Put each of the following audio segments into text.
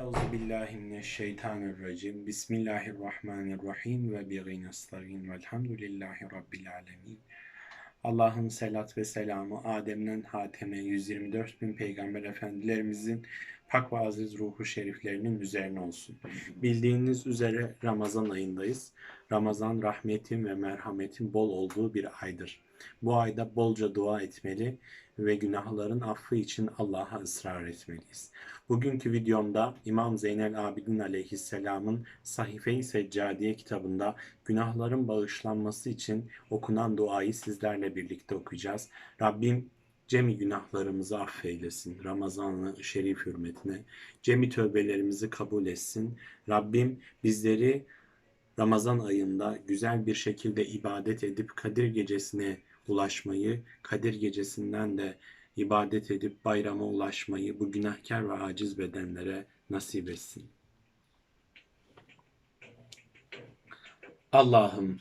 Euzu billahi mineşşeytanirracim. Bismillahirrahmanirrahim ve bihi nestaîn. Velhamdülillahi rabbil alamin. Allah'ın selat ve selamı Adem'den Hatem'e 124 bin peygamber efendilerimizin pak ve aziz ruhu şeriflerinin üzerine olsun. Bildiğiniz üzere Ramazan ayındayız. Ramazan rahmetin ve merhametin bol olduğu bir aydır. Bu ayda bolca dua etmeli ve günahların affı için Allah'a ısrar etmeliyiz. Bugünkü videomda İmam Zeynel Abidin Aleyhisselam'ın Sahife-i Seccadiye kitabında günahların bağışlanması için okunan duayı sizlerle birlikte okuyacağız. Rabbim cemi günahlarımızı affeylesin. Ramazan-ı Şerif hürmetine. Cemi tövbelerimizi kabul etsin. Rabbim bizleri Ramazan ayında güzel bir şekilde ibadet edip Kadir gecesine ulaşmayı, Kadir gecesinden de ibadet edip bayrama ulaşmayı bu günahkar ve aciz bedenlere nasip etsin. Allah'ım,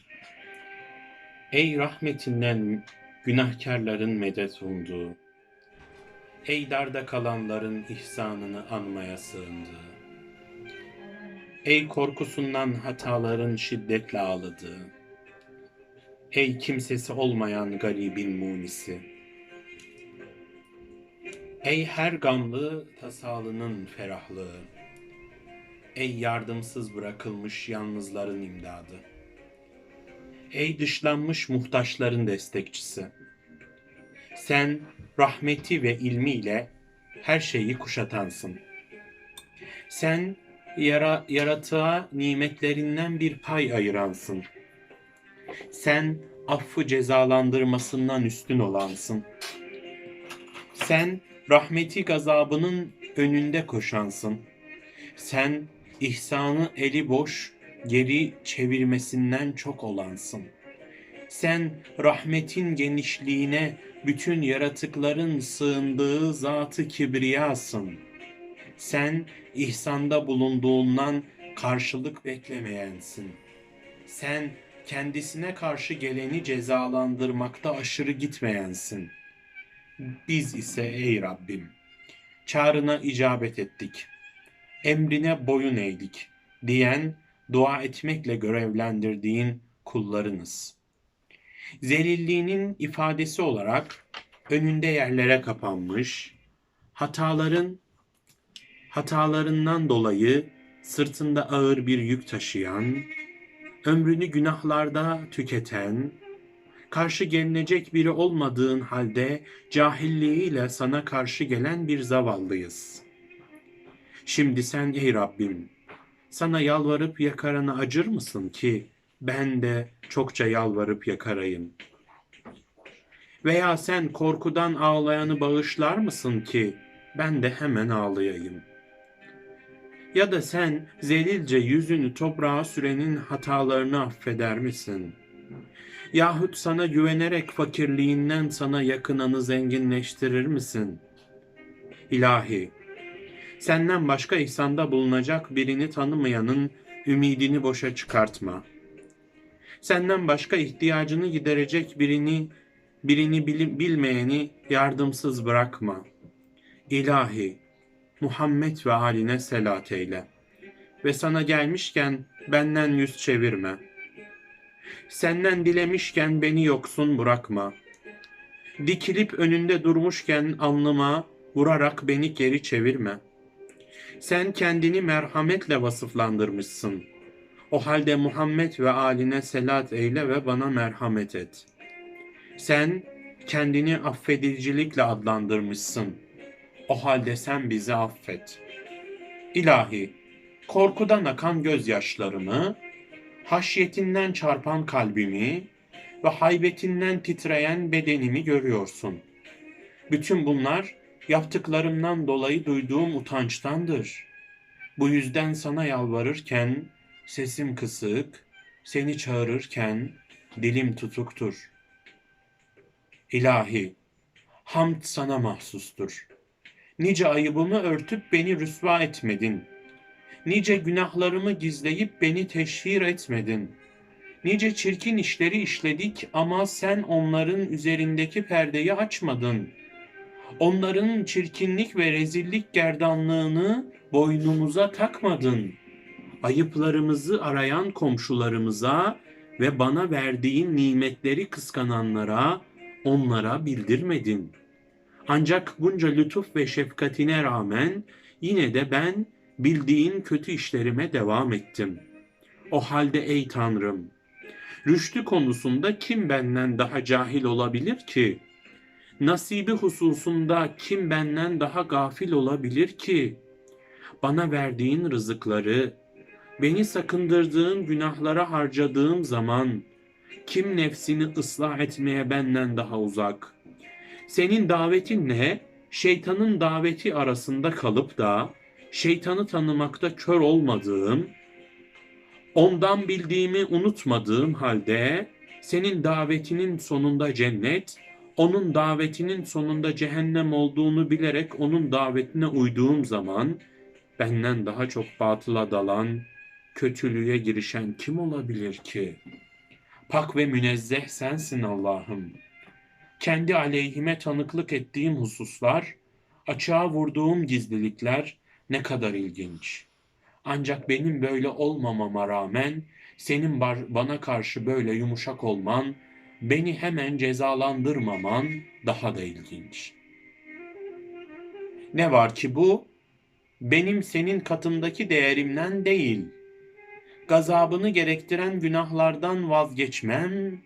ey rahmetinden günahkarların medet umduğu, ey darda kalanların ihsanını anmaya sığındığı, ey korkusundan hataların şiddetle ağladığı, ey kimsesi olmayan garibin munisi, Ey her gamlı tasalının ferahlığı, Ey yardımsız bırakılmış yalnızların imdadı, Ey dışlanmış muhtaçların destekçisi, sen rahmeti ve ilmiyle her şeyi kuşatansın. Sen yara, yaratığa nimetlerinden bir pay ayıransın. Sen affı cezalandırmasından üstün olansın. Sen rahmeti gazabının önünde koşansın. Sen ihsanı eli boş geri çevirmesinden çok olansın. Sen rahmetin genişliğine bütün yaratıkların sığındığı zatı kibriyasın. Sen ihsanda bulunduğundan karşılık beklemeyensin. Sen kendisine karşı geleni cezalandırmakta aşırı gitmeyensin.'' Biz ise ey Rabbim, çağrına icabet ettik, emrine boyun eğdik diyen, dua etmekle görevlendirdiğin kullarınız. Zelilliğinin ifadesi olarak önünde yerlere kapanmış, hataların hatalarından dolayı sırtında ağır bir yük taşıyan, ömrünü günahlarda tüketen, karşı gelinecek biri olmadığın halde cahilliğiyle sana karşı gelen bir zavallıyız. Şimdi sen ey Rabbim, sana yalvarıp yakarana acır mısın ki ben de çokça yalvarıp yakarayım? Veya sen korkudan ağlayanı bağışlar mısın ki ben de hemen ağlayayım? Ya da sen zelilce yüzünü toprağa sürenin hatalarını affeder misin?'' Yahut sana güvenerek fakirliğinden sana yakınanı zenginleştirir misin? İlahi, senden başka ihsanda bulunacak birini tanımayanın ümidini boşa çıkartma. Senden başka ihtiyacını giderecek birini birini bil, bilmeyeni yardımsız bırakma. İlahi, Muhammed ve haline selat eyle. Ve sana gelmişken benden yüz çevirme.'' Senden dilemişken beni yoksun bırakma. Dikilip önünde durmuşken alnıma vurarak beni geri çevirme. Sen kendini merhametle vasıflandırmışsın. O halde Muhammed ve aline selat eyle ve bana merhamet et. Sen kendini affedicilikle adlandırmışsın. O halde sen bizi affet. İlahi, korkudan akan gözyaşlarımı, haşyetinden çarpan kalbimi ve haybetinden titreyen bedenimi görüyorsun. Bütün bunlar yaptıklarımdan dolayı duyduğum utançtandır. Bu yüzden sana yalvarırken sesim kısık, seni çağırırken dilim tutuktur. İlahi, hamd sana mahsustur. Nice ayıbımı örtüp beni rüsva etmedin.'' Nice günahlarımı gizleyip beni teşhir etmedin. Nice çirkin işleri işledik ama sen onların üzerindeki perdeyi açmadın. Onların çirkinlik ve rezillik gerdanlığını boynumuza takmadın. Ayıplarımızı arayan komşularımıza ve bana verdiğin nimetleri kıskananlara onlara bildirmedin. Ancak bunca lütuf ve şefkatine rağmen yine de ben bildiğin kötü işlerime devam ettim. O halde ey Tanrım, rüştü konusunda kim benden daha cahil olabilir ki? Nasibi hususunda kim benden daha gafil olabilir ki? Bana verdiğin rızıkları, beni sakındırdığın günahlara harcadığım zaman kim nefsini ıslah etmeye benden daha uzak? Senin davetinle şeytanın daveti arasında kalıp da şeytanı tanımakta kör olmadığım, ondan bildiğimi unutmadığım halde senin davetinin sonunda cennet, onun davetinin sonunda cehennem olduğunu bilerek onun davetine uyduğum zaman benden daha çok batıla dalan, kötülüğe girişen kim olabilir ki? Pak ve münezzeh sensin Allah'ım. Kendi aleyhime tanıklık ettiğim hususlar, açığa vurduğum gizlilikler ne kadar ilginç. Ancak benim böyle olmamama rağmen senin bana karşı böyle yumuşak olman, beni hemen cezalandırmaman daha da ilginç. Ne var ki bu benim senin katındaki değerimden değil. Gazabını gerektiren günahlardan vazgeçmem,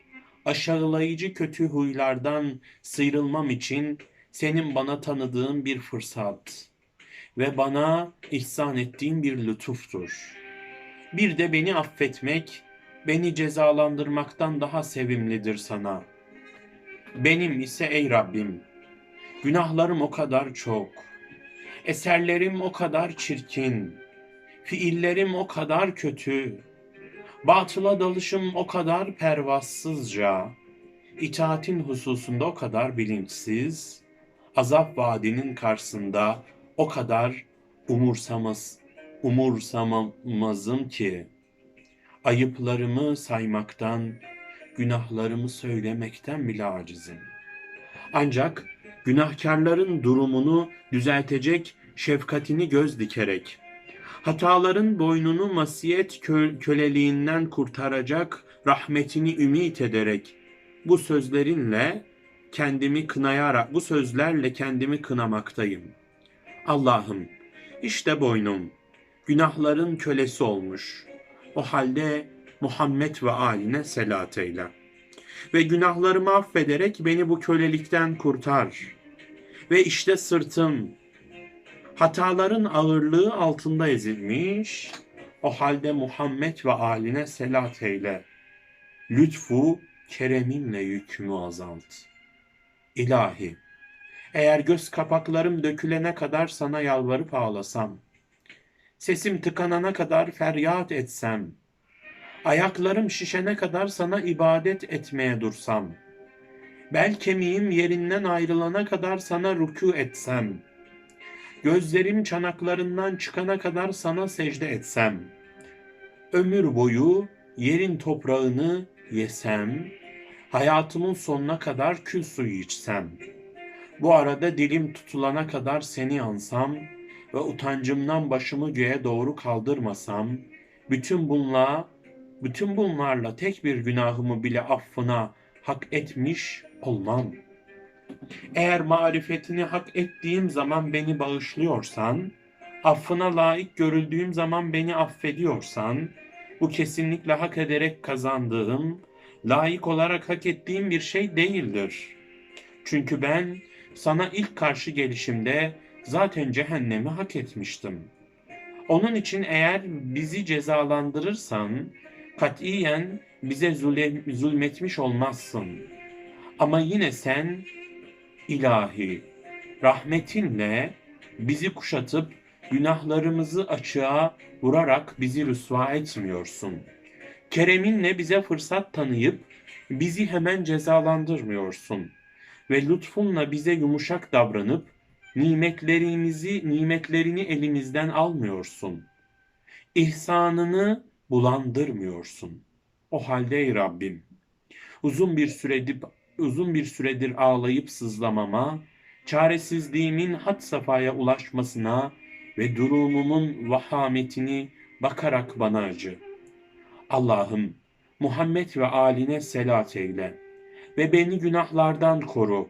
aşağılayıcı kötü huylardan sıyrılmam için senin bana tanıdığın bir fırsat ve bana ihsan ettiğin bir lütuftur. Bir de beni affetmek, beni cezalandırmaktan daha sevimlidir sana. Benim ise ey Rabbim, günahlarım o kadar çok, eserlerim o kadar çirkin, fiillerim o kadar kötü, batıla dalışım o kadar pervasızca, itaatin hususunda o kadar bilinçsiz, azap vaadinin karşısında o kadar umursamaz, umursamamazım ki ayıplarımı saymaktan, günahlarımı söylemekten bile acizim. Ancak günahkarların durumunu düzeltecek şefkatini göz dikerek, hataların boynunu masiyet kö köleliğinden kurtaracak rahmetini ümit ederek, bu sözlerinle kendimi kınayarak, bu sözlerle kendimi kınamaktayım.'' Allah'ım işte boynum günahların kölesi olmuş. O halde Muhammed ve aline selat eyle. Ve günahlarımı affederek beni bu kölelikten kurtar. Ve işte sırtım hataların ağırlığı altında ezilmiş. O halde Muhammed ve aline selat eyle. Lütfu kereminle yükümü azalt. İlahi eğer göz kapaklarım dökülene kadar sana yalvarıp ağlasam, sesim tıkanana kadar feryat etsem, ayaklarım şişene kadar sana ibadet etmeye dursam, bel kemiğim yerinden ayrılana kadar sana rükû etsem, gözlerim çanaklarından çıkana kadar sana secde etsem, ömür boyu yerin toprağını yesem, hayatımın sonuna kadar kül suyu içsem.'' Bu arada dilim tutulana kadar seni ansam ve utancımdan başımı göğe doğru kaldırmasam, bütün bunla, bütün bunlarla tek bir günahımı bile affına hak etmiş olmam. Eğer marifetini hak ettiğim zaman beni bağışlıyorsan, affına layık görüldüğüm zaman beni affediyorsan, bu kesinlikle hak ederek kazandığım, layık olarak hak ettiğim bir şey değildir. Çünkü ben sana ilk karşı gelişimde zaten cehennemi hak etmiştim. Onun için eğer bizi cezalandırırsan katiyen bize zulmetmiş olmazsın. Ama yine sen ilahi rahmetinle bizi kuşatıp günahlarımızı açığa vurarak bizi rüsva etmiyorsun. Kereminle bize fırsat tanıyıp bizi hemen cezalandırmıyorsun.'' ve lütfunla bize yumuşak davranıp nimetlerimizi, nimetlerini elimizden almıyorsun. İhsanını bulandırmıyorsun. O halde ey Rabbim, uzun bir süredir uzun bir süredir ağlayıp sızlamama, çaresizliğimin had safhaya ulaşmasına ve durumumun vahametini bakarak bana acı. Allah'ım Muhammed ve aline selat eyle ve beni günahlardan koru.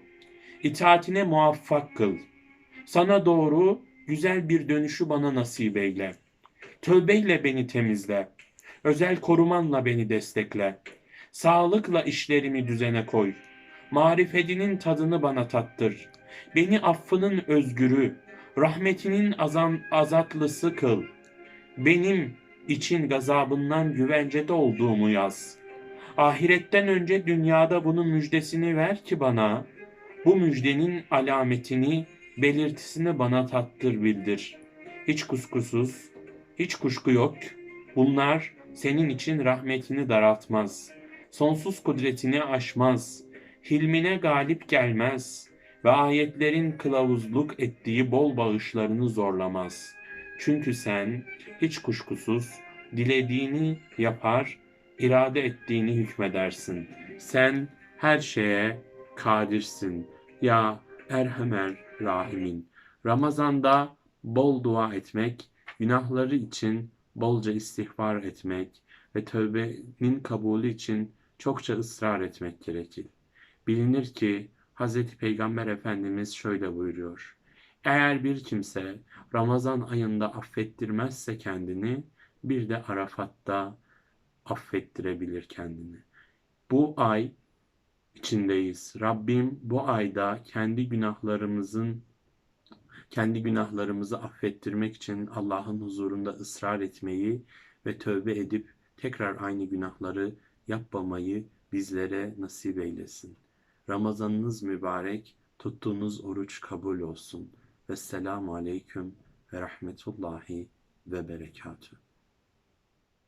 İtaatine muvaffak kıl. Sana doğru güzel bir dönüşü bana nasip eyle. Tövbeyle beni temizle. Özel korumanla beni destekle. Sağlıkla işlerimi düzene koy. Marifetinin tadını bana tattır. Beni affının özgürü, rahmetinin azam, azatlısı kıl. Benim için gazabından güvencede olduğumu yaz. Ahiretten önce dünyada bunun müjdesini ver ki bana, bu müjdenin alametini, belirtisini bana tattır bildir. Hiç kuskusuz, hiç kuşku yok. Bunlar senin için rahmetini daraltmaz. Sonsuz kudretini aşmaz. Hilmine galip gelmez. Ve ayetlerin kılavuzluk ettiği bol bağışlarını zorlamaz. Çünkü sen hiç kuşkusuz dilediğini yapar, irade ettiğini hükmedersin. Sen her şeye kadirsin. Ya Erhamer Rahimin. Ramazanda bol dua etmek, günahları için bolca istiğfar etmek ve tövbenin kabulü için çokça ısrar etmek gerekir. Bilinir ki Hz. Peygamber Efendimiz şöyle buyuruyor. Eğer bir kimse Ramazan ayında affettirmezse kendini, bir de Arafat'ta affettirebilir kendini. Bu ay içindeyiz. Rabbim bu ayda kendi günahlarımızın kendi günahlarımızı affettirmek için Allah'ın huzurunda ısrar etmeyi ve tövbe edip tekrar aynı günahları yapmamayı bizlere nasip eylesin. Ramazanınız mübarek, tuttuğunuz oruç kabul olsun. Vesselamu aleyküm ve rahmetullahi ve berekatüh.